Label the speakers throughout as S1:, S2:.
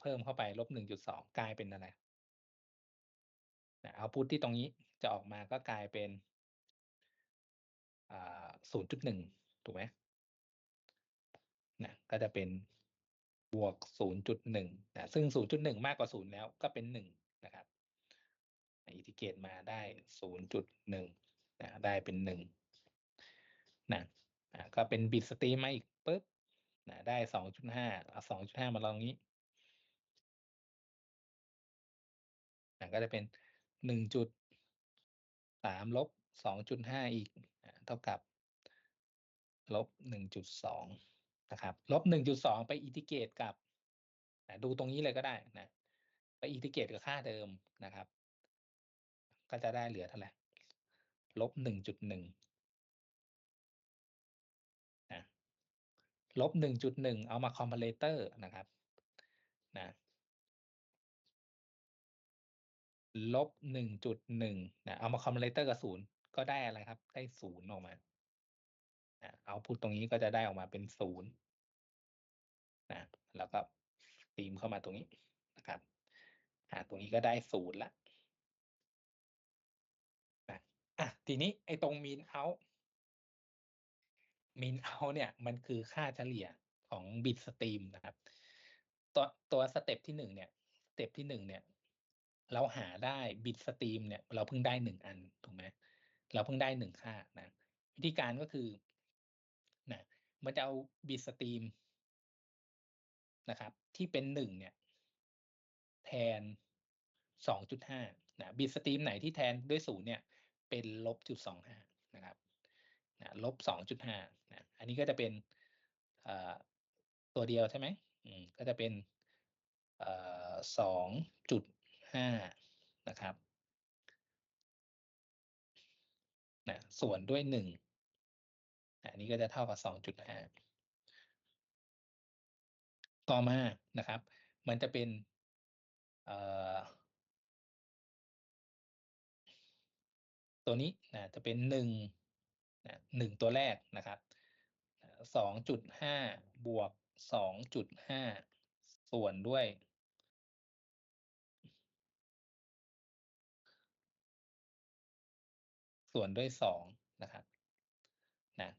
S1: เพิ่มเข้าไปลบหนึ่งจุดสองกลายเป็นอะไรนะเอาพุทที่ตรงนี้จะออกมาก็กลายเป็นศูนย์จุดหนึ่งถูกไหมนะก็จะเป็นบวกศูนย์จุดหนึ่งนะซึ่งศูนย์จุดหนึ่งมากกว่าศูนย์แล้วก็เป็นหนึ่งนะครับอิทิเกตมาได้ศูนย์จุดหนึ่งนะได้เป็นหนึ่งนะอะก็เป็นบิตสตรีมมาอีกปุ๊บนะได้สองจุดห้าเอาสองจุดห้ามาลองนี้ ก็จะเป็นหนึ่งจุดสามลบสองจุดห้าอีกเท่ากับลบหนึ่งจุดสองนะครับลบหนึ่งจุดสองไปอิทิเกตกับดูตรงนี้เลยก็ได้นะ ไปอิทิเกตกับค่าเดิมนะครับ ก็จะได้เหลือเท่าไหร่ลบหนึ่งจุดหนึ่งนะลบหนึ่งจุดหนึ่งเอามาคอมเพลเตอร์นะครับนะ ลบหนึ่งจุดหนึ่งนะเอามาคอมเพลเตอร์กับศูนย์ก็ได้อะไรครับ ได้ศูนย์ออกมาเอาพูดตรงนี้ก็จะได้ออกมาเป็นศูนย์นะแล้วก็ตีมเข้ามาตรงนี้นะครับอ่าตรงนี้ก็ได้ศูนย์ละนะอะทีนี้ไอ้ตรง mean out mean out เนี่ยมันคือค่าเฉลี่ยของบิตสตรีมนะครับ ตัวตัวสเต็ปที่หนึ่งเนี่ยสเต็ปที่หนึ่งเนี่ย เราหาได้บิตสตรีมเนี่ยเราเพิ่งได้หนึ่งอันถูกไหมเราเพิ่งได้หนึ่งค่านะวิธีการก็คือนะมันจะเอาบิตสตรีมนะครับ ที่เป็นหนึ่งเนี่ย แทนสองจุดห้านะบิตสตรีมไหนที่แทนด้วยศูนย์เนี่ย เป็นลบจุดสองห้านะครับนะลบสองจุดห้านะอันนี้ก็จะเป็นตัวเดียวใช่ไหมอืมก็จะเป็นสองจุด ห้านะครับนะส่วนด้วยหนึ่งอันนี้ก็จะเท่ากับสองจุดห้าต่อมานะครับ มันจะเป็นตัวนี้นะจะเป็นหนึ่งนะหนึ่งตัวแรกนะครับสองจุดห้าบวกสองจุดห้าส่วนด้วย ส่วนด้วยสองนะครับนะ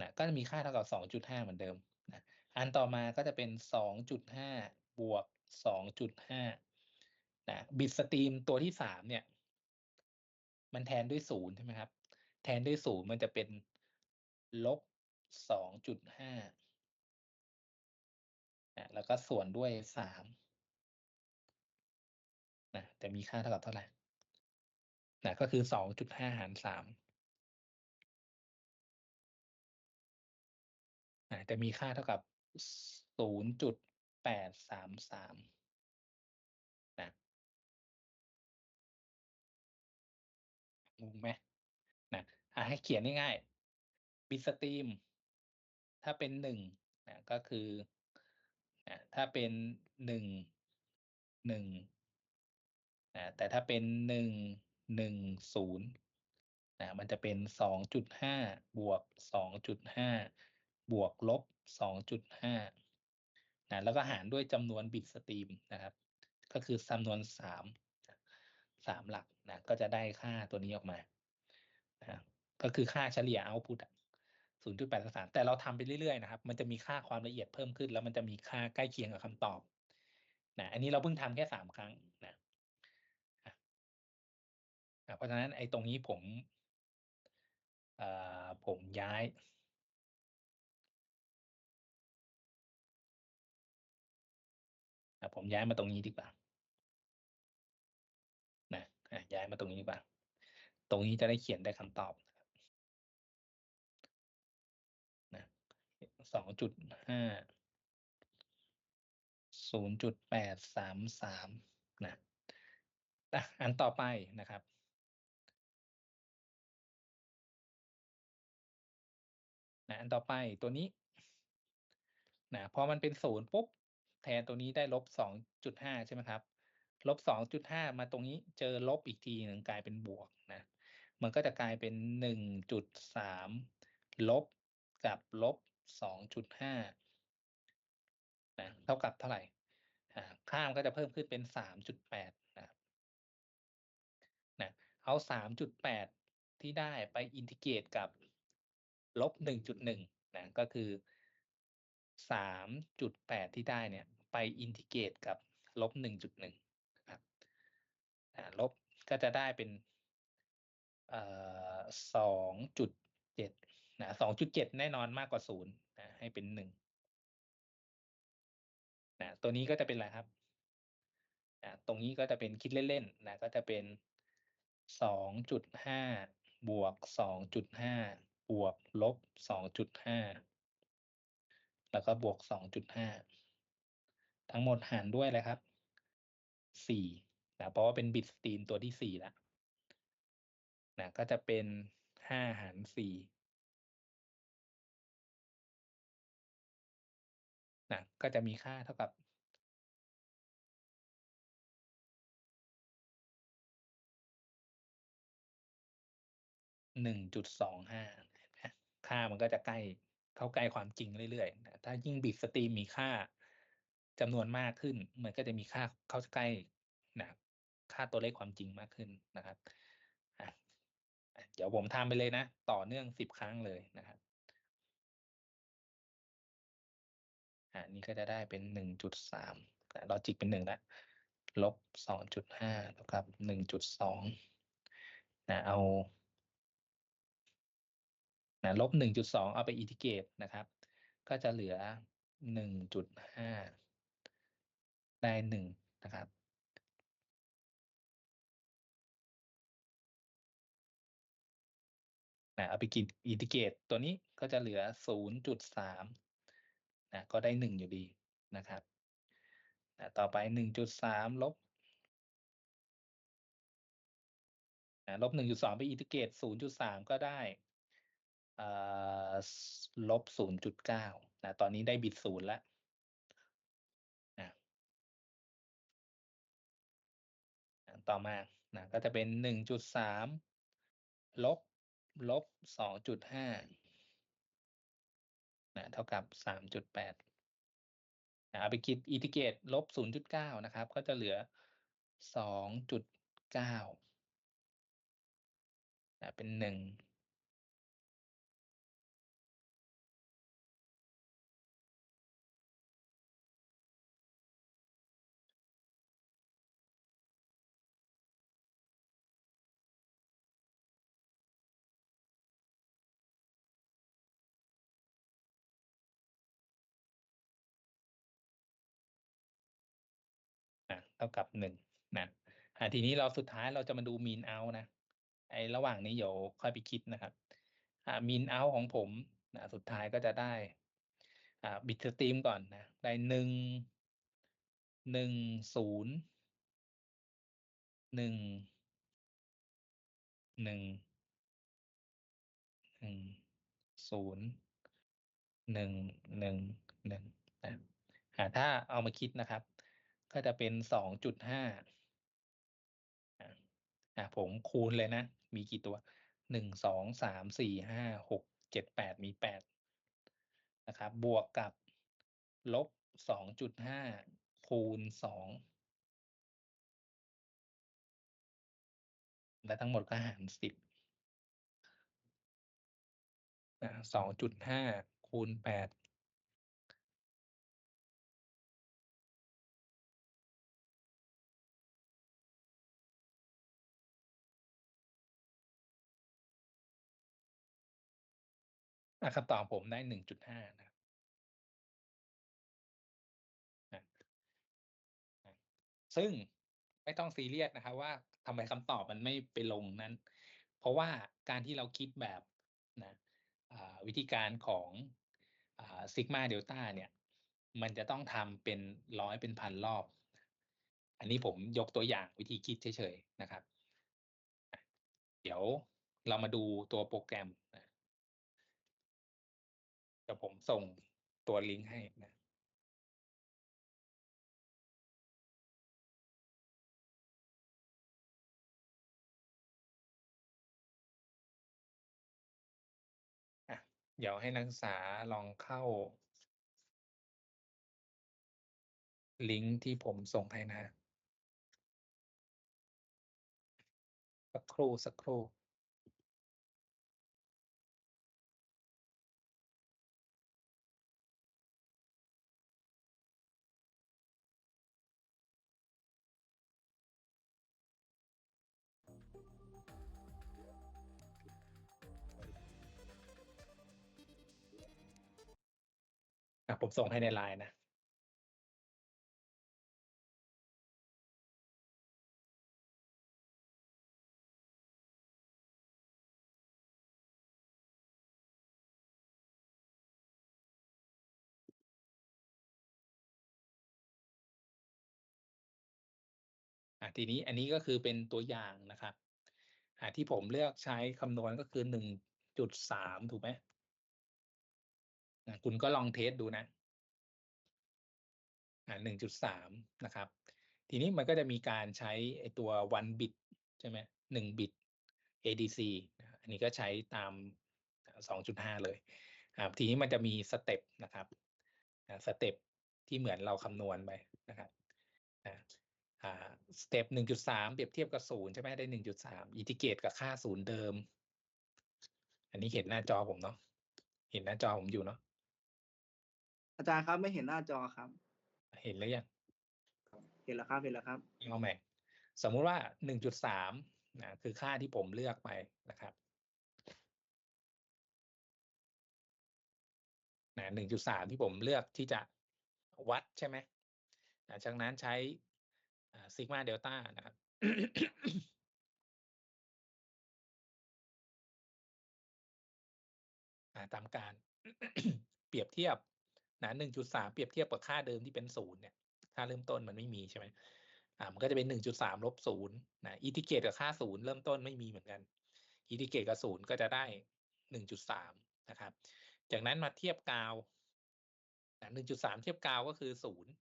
S1: นะก็จะมีค่าเท่ากับสองจุดห้าเหมือนเดิมนะอันต่อมาก็จะเป็นสองจุดห้าบวกสองจุดห้านะบิตสตรีมตัวที่สามเนี่ย มันแทนด้วยศูนย์ใช่ไหมครับ แทนด้วยศูนย์มันจะเป็นลบสองจุดห้าแล้วก็ส่วนด้วยสามนะแต่มีค่าเท่ากับเท่าไหร่ นะก็คือสองจุดห้าหารสามนะแต่มีค่าเท่ากับศูนย์จุดแปดสามสามนะงงไหมนะอะให้เขียนง่ายๆบิตสตรีม ถ้าเป็นหนึ่งนะก็คือนะถ้าเป็นหนึ่งหนึ่งนะแต่ถ้าเป็นหนึ่ง หนึ่งศูนย์นะมันจะเป็นสองจุดห้าบวกสองจุดห้าบวกลบสองจุดห้านะแล้วก็หารด้วยจำนวนบิตสตรีมนะครับ ก็คือจำนวนสามสามหลักนะก็จะได้ค่าตัวนี้ออกมานะก็คือค่าเฉลี่ยเอาพุตศูนย์จุดแปดสามแต่เราทำไปเรื่อยๆนะครับ มันจะมีค่าความละเอียดเพิ่มขึ้น แล้วมันจะมีค่าใกล้เคียงกับคำตอบนะอันนี้เราเพิ่งทำแค่สามครั้ง นะเพราะฉะนั้นไอ้ตรงนี้ผมผมย้าย ผมย้ายมาตรงนี้ดีกว่า นะย้ายมาตรงนี้ดีกว่า ตรงนี้จะได้เขียนได้คำตอบนะสองจุดห้าศูนย์จุดแปดสามสามนะอันต่อไปนะครับ นะอันต่อไปตัวนี้นะพอมันเป็นศูนย์ปุ๊บแทนตัวนี้ได้ลบสองจุดห้าใช่ไหมครับลบสองจุดห้ามาตรงนี้เจอลบอีกทีหนึ่งกลายเป็นบวกนะมันก็จะกลายเป็นหนึ่งจุดสามลบกับลบสองจุดห้านะเท่ากับเท่าไหร่อ่าค่ามก็จะเพิ่มขึ้นเป็นสามจุดแปดนะนะเอาสามจุดแปดที่ได้ไปอินทิเกรตกับ ลบหนึ่งจุดหนึ่งนะก็คือสามจุดแปดที่ได้เนี่ย ไปอินทิเกรตกับลบหนึ่งจุดหนึ่งนะครับลบก็จะได้เป็นสองจุดเจ็ดนะสองจุดเจ็ดแน่นอนมากกว่าศูนย์นะให้เป็นหนึ่งนะตัวนี้ก็จะเป็นอะไรครับนะตรงนี้ก็จะเป็นคิดเล่นๆนะก็จะเป็นสองจุดห้าบวกสองจุดห้า บวกลบสองจุดห้าแล้วก็บวกสองจุดห้าทั้งหมดหารด้วยอะไรครับสี่นะเพราะว่าเป็นบิตสตรีมตัวที่สี่แล้วนะก็จะเป็นห้าหารสี่นะก็จะมีค่าเท่ากับหนึ่งจุดสองห้า ค่ามันก็จะใกล้เข้าใกล้ความจริงเรื่อยๆ ถ้ายิ่งบิตสตรีมมีค่าจำนวนมากขึ้น มันก็จะมีค่าเข้าใกล้นะค่าตัวเลขความจริงมากขึ้นนะครับเดี๋ยวผมทำไปเลยนะ ต่อเนื่องสิบครั้งเลยนะครับอ่านี่ก็จะได้เป็นหนึ่งจุดสามลอจิกเป็นหนึ่งละลบสองจุดห้าเท่ากับหนึ่งจุดสองนะเอา นะลบหนึ่งจุดสองเอาไปอินทิเกรตนะครับ ก็จะเหลือหนึ่งจุดห้าได้หนึ่งนะครับ นะเอาไปกินอินทิเกรตตัวนี้ก็จะเหลือศูนย์จุดสามนะก็ได้หนึ่งอยู่ดีนะครับนะต่อไปหนึ่งจุดสามลบลบหนึ่งจุดสองไปอินทิเกรตศูนย์จุดสามก็ได้ ลบศูนย์จุดเก้านะตอนนี้ได้บิตศูนย์แล้วนะต่อมานะก็จะเป็นหนึ่งจุดสามลบลบสองจุดห้านะเท่ากับสามจุดแปดนะเอาไปคิดอิทิเกตลบศูนย์จุดเก้านะครับ ก็จะเหลือสองจุดเก้านะเป็นหนึ่ง เท่ากับหนึ่งนะอ่าทีนี้เราสุดท้ายเราจะมาดู mean out นะ ไอ้ระหว่างนี้เดี๋ยวค่อยไปคิดนะครับอ่า mean out ของผมนะสุดท้ายก็จะได้อ่าบิตสตรีมก่อนนะ ได้หนึ่งหนึ่งศูนย์หนึ่งหนึ่งหนึ่งศูนย์หนึ่งหนึ่งหนึ่งนะถ้าเอามาคิดนะครับ ก็จะเป็นสองจุดห้าอ่าผมคูณเลยนะ มีกี่ตัวหนึ่งสองสามสี่ห้าหกเจ็ดแปดมีแปดนะครับ บวกกับลบสองจุดห้าคูณสองและทั้งหมดก็หารสิบสองจุดห้าคูณแปด คำตอบผมได้หนึ่งจุดห้านะครับซึ่งไม่ต้องซีเรียสนะครับว่าทำไมคำตอบมันไม่ไปลงนั้น เพราะว่าการที่เราคิดแบบนะวิธีการของซิกมาเดลต้าเนี่ย มันจะต้องทำเป็นร้อยเป็นพันรอบ อันนี้ผมยกตัวอย่างวิธีคิดเฉยๆนะครับ เดี๋ยวเรามาดูตัวโปรแกรม นะผมส่งตัวลิงก์ให้นะเดี๋ยวให้นักศึกษาลองเข้า ลิงก์ที่ผมส่งให้นะ สักครู่ สักครู่ ผมส่งให้ในไลน์นะอะทีนี้อันนี้ก็คือเป็นตัวอย่างนะครับอะที่ผมเลือกใช้คำนวณก็คือหนึ่งจุดสามถูกไหม คุณก็ลองเทสดูนะอ่าหนึ่งจุดสามนะครับ ทีนี้มันก็จะมีการใช้ไอตัว one bit ใช่ไหมหนึ่งบิต ADC อันนี้ก็ใช้ตามสองจุดห้าเลยครับทีนี้มันจะมีสเต็ปนะครับสเต็ปที่เหมือนเราคำนวณไปนะครับอ่าสเต็ปหนึ่งจุดสามเปรียบเทียบกับศูนย์ใช่ไหมได้หนึ่งจุดสามอิทิเกตกับค่าศูนย์เดิม อันนี้เห็นหน้าจอผมเนาะเห็นหน้าจอผมอยู่เนาะ
S2: อาจารย์ครับไม่เห็นหน้าจอครับ
S1: เห็นแล้วยัง
S2: เห็นแล้วครับเห็นแล้วครับ
S1: เอาใหม่สมมุติว่าหนึ่งจุดสามนะคือค่าที่ผมเลือกไปนะครับนะหนึ่งจุดสามที่ผมเลือกที่จะวัดใช่ไหมนะจากนั้นใช้ซิกมาเดลต้านะครับอ่าตามการเปรียบเทียบ นะหนึ่งจุดสามเปรียบเทียบกับค่าเดิมที่เป็นศูนย์เนี่ย ค่าเริ่มต้นมันไม่มีใช่ไหมอ่ามันก็จะเป็นหนึ่งจุดสามลบศูนย์นะอิทิเกตกับค่าศูนย์เริ่มต้นไม่มีเหมือนกันอิทิเกตกับศูนย์ก็จะได้หนึ่งจุดสามนะครับ จากนั้นมาเทียบกาวหนึ่งจุดสามเทียบกาวก็คือศูนย์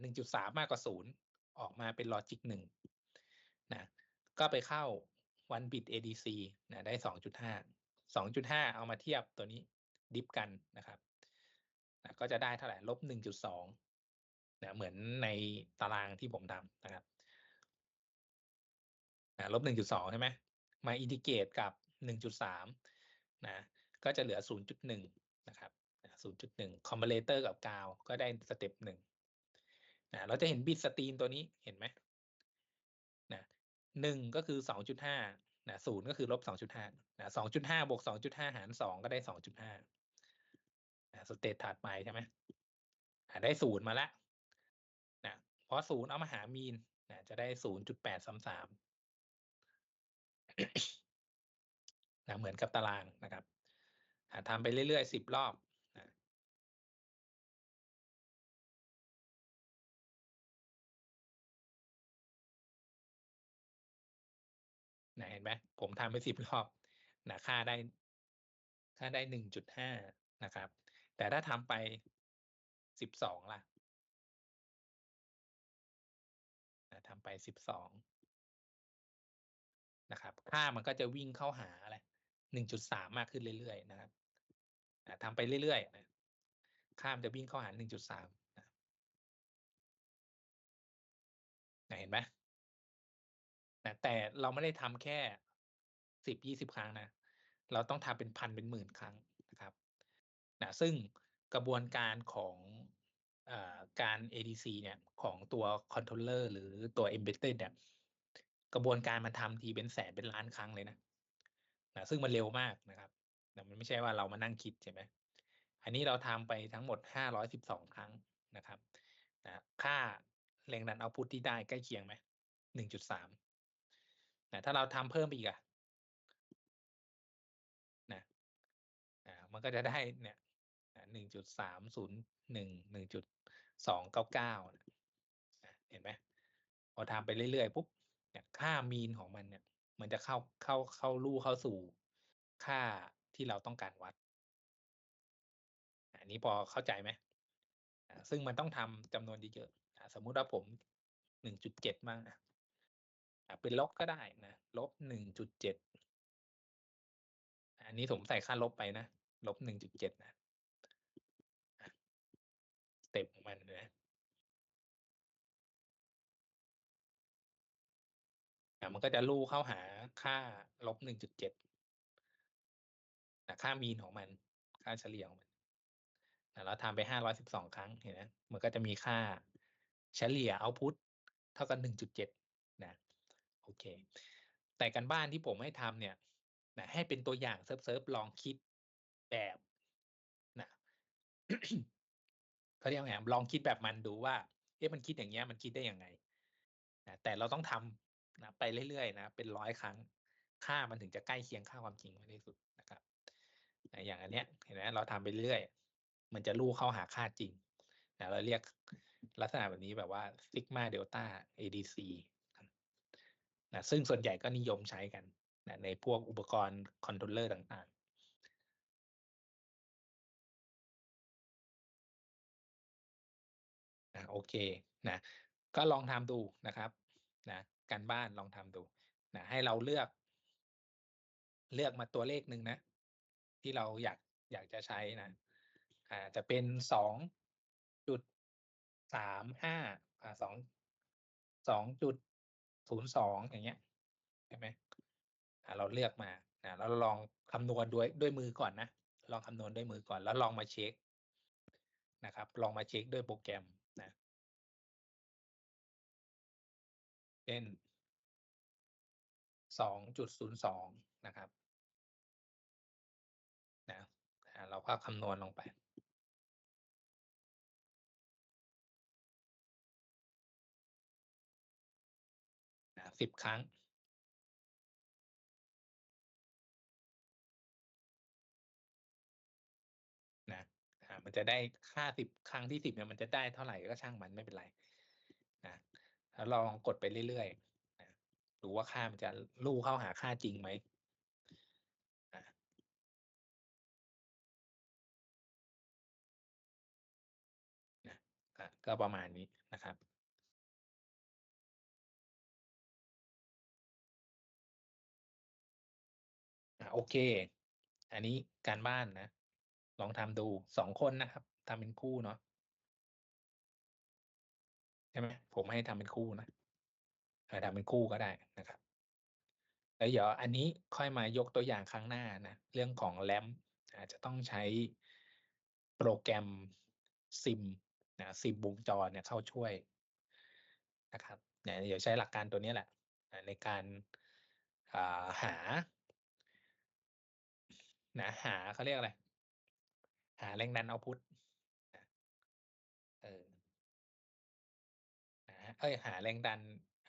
S1: หนึ่งจุดสามมากกว่าศูนย์ออกมาเป็นลอจิกหนึ่งนะก็ไปเข้า one bit ADC นะได้สองจุดห้าสองจุดห้าเอามาเทียบตัวนี้ดิฟกันนะครับ นะก็จะได้เท่าไหร่ลบหนึ่งจุดสองนะเหมือนในตารางที่ผมทำนะครับนะลบหนึ่งจุดสองใช่ไหมมาอินทิเกตกับหนึ่งจุดสามนะก็จะเหลือศูนย์จุดหนึ่งนะครับศูนย์จุดหนึ่งคอมเพลเตอร์กับกาวก็ได้สเต็ปหนึ่งนะเราจะเห็นบิตสตรีมตัวนี้เห็นไหมนะหนึ่งก็คือสองจุดห้านะศูนย์ก็คือลบสองจุดห้านะสองจุดห้าบวกสองจุดห้าหารสองก็ได้สองจุดห้า สเตตถัดไปใช่ไหมได้ศูนย์มาแล้วนะเพราะศูนย์เอามาหามีนนะจะได้ศูนย์จุดแปดสามสามนะเหมือนกับตารางนะครับทำไปเรื่อยๆสิบรอบนะนะเห็นไหมผมทำไปสิบรอบนะค่าได้ ค่าได้หนึ่งจุดห้านะครับ แต่ถ้าทำไปสิบสองล่ะทำไปสิบสองนะครับ ค่ามันก็จะวิ่งเข้าหาอะไรหนึ่งจุดสามมากขึ้นเรื่อยๆนะครับทำไปเรื่อยๆนะค่ามันจะวิ่งเข้าหาหนึ่งจุดสามเห็นไหมนะแต่เราไม่ได้ทำแค่สิบยี่สิบครั้งนะ เราต้องทำเป็นพันเป็นหมื่นครั้ง นะซึ่งกระบวนการของอการ ADC เนี่ยของตัว controller หรือตัว embedded เนี่ยกระบวนการมันทำทีเป็นแสนเป็นล้านครั้งเลยนะนะซึ่งมันเร็วมากนะครับนะมันไม่ใช่ว่าเรามานั่งคิดใช่ไหมอันนี้เราทำไปทั้งหมดห้าร้อยสิบสองครั้งนะครับนะค่าแรงดันเอาพุทที่ได้ใกล้เคียงไหมหนึ่งจุดสามนะถ้าเราทำเพิ่มไปอีกอะนะอ่ามันก็จะได้เนี่ย หนึ่งจุดสามศูนย์หนึ่งหนึ่งจุดสองเก้าเก้าเห็นไหมพอทำไปเรื่อยๆปุ๊บเนี่ยค่ามีนของมันเนี่ย มันจะเข้าเข้าเข้าลู่เข้าสู่ค่าที่เราต้องการวัด อันนี้พอเข้าใจไหมซึ่งมันต้องทำจำนวนเยอะๆสมมุติว่าผมหนึ่งจุดเจ็ดมั่งอะอ่าเป็นลบก็ได้นะลบหนึ่งจุดเจ็ดอันนี้ผมใส่ค่าลบไปนะลบหนึ่งจุดเจ็ดนะ ต็ปของมันนะมันก็จะลู่เข้าหาค่าลบหนึ่งจุดเจ็ดนะค่ามีนของมัน ค่าเฉลี่ยของมันนะแล้วทำไปห้าร้อยสิบสองครั้งเห็นไหมมันก็จะมีค่าเฉลี่ยเอาพุทเท่ากับหนึ่งจุดเจ็ดนะโอเค แต่การบ้านที่ผมให้ทำเนี่ยนะให้เป็นตัวอย่างเซิร์ฟเซิร์ฟลองคิดแบบนะ เขาเรียกว่าไงลองคิดแบบมันดูว่า เอ๊ะมันคิดอย่างเงี้ยมันคิดได้ยังไงนะแต่เราต้องทำนะไปเรื่อยๆนะเป็นร้อยครั้งค่ามันถึงจะใกล้เคียงค่าความจริงมากที่สุดนะครับนะอย่างอันเนี้ยเห็นไหมเราทำไปเรื่อย มันจะลู่เข้าหาค่าจริงนะเราเรียกลักษณะแบบนี้แบบว่าซิกมาเดลต้า ADC นะซึ่งส่วนใหญ่ก็นิยมใช้กันนะในพวกอุปกรณ์คอนโทรลเลอร์ต่าง โอเคนะก็ลองทำดูนะครับนะการบ้านลองทำดูนะให้เราเลือก เลือกมาตัวเลขหนึ่งนะ ที่เราอยากอยากจะใช้นะอ่าจะเป็นสองจุดสามห้าอ่าสองสองจุดศูนย์สองอย่างเงี้ยใช่ไหมอ่าเราเลือกมานะแล้วลองคำนวณด้วยด้วยมือก่อนนะลองคำนวณด้วยมือก่อน แล้วลองมาเช็คนะครับ ลองมาเช็คด้วยโปรแกรม นะเป็นสองจุดศูนย์สองนะครับนะเราก็คำนวณลงไป นะสิบครั้ง มันจะได้ค่าสิบครั้งที่สิบเนี่ยมันจะได้เท่าไหร่ก็ช่างมันไม่เป็นไรนะแล้วลองกดไปเรื่อยๆนะดูว่าค่ามันจะลู่เข้าหาค่าจริงไหมนะก็ประมาณนี้นะครับอะโอเค อันนี้การบ้านนะ ลองทำดูสองคนนะครับทำเป็นคู่เนาะใช่ไหมผมให้ทำเป็นคู่นะเออทำเป็นคู่ก็ได้นะครับแล้วเดี๋ยวอันนี้ค่อยมายกตัวอย่างครั้งหน้านะ เรื่องของแรมอาจจะต้องใช้โปรแกรมซิมนะซิมวงจรเนี่ยเข้าช่วยนะครับเนี่ยเดี๋ยวใช้หลักการตัวนี้แหละ ในการาหานะหาเขาเรียกอะไร หาแรงดันเอาพุทเออนะเอ้ยหาแรงดัน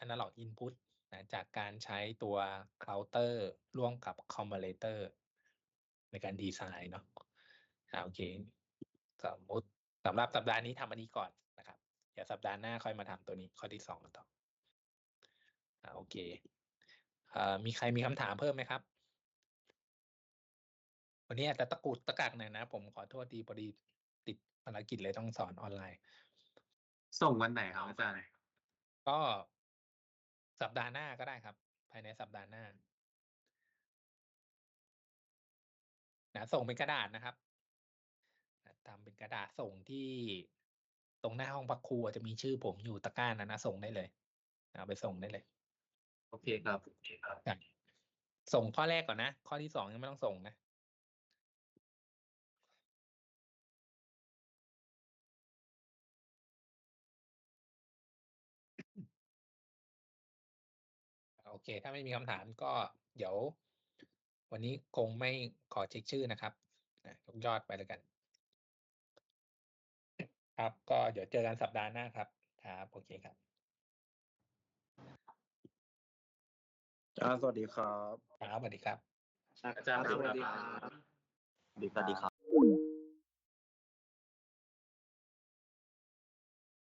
S1: analog input นะจากการใช้ตัวเคาน์เตอร์ร่วมกับคอมเ a เลเตอร์ในการดีไซน์เนาะอ่าโอเค สมมติสำหรับสัปดาห์นี้ทำอันนี้ก่อนนะครับเดี๋ยวสัปดาห์หน้าค่อยมาทำตัวนี้ข้อที่สองกันต่ออ่าโอเคเอ่อมีใครมีคำถามเพิ่มไหมครับ วันนี้อาจจะตะกุดตะกักหน่อยนะ ผมขอโทษทีพอดีติดภารกิจเลยต้องสอนออนไลน์
S3: ส่งวันไหนครับอาจารย์
S1: ก็สัปดาห์หน้าก็ได้ครับ ภายในสัปดาห์หน้านะส่งเป็นกระดาษนะครับนะทำเป็นกระดาษส่งที่ตรงหน้าห้องพักครูอาจจะมีชื่อผมอยู่ตะกร้านะนะส่งได้เลยเอาไปส่งได้เลย
S3: โอเคครับโอเคครับ
S1: ส่งข้อแรกก่อนนะ ข้อที่สองยังไม่ต้องส่งนะ เค ถ้าไม่มีคำถามก็เดี๋ยว วันนี้คงไม่ขอเช็คชื่อนะครับอะยกยอดไปแล้วกัน ครับ ก็เดี๋ยวเจอกันสัปดาห์หน้าครับ ครับ โอเคครับ
S4: อาจารย์สวัสดีครับ
S1: ครับสวัสดีครับ
S3: อาจารย์
S2: สวัสดีครับ
S3: สวัสดีครับ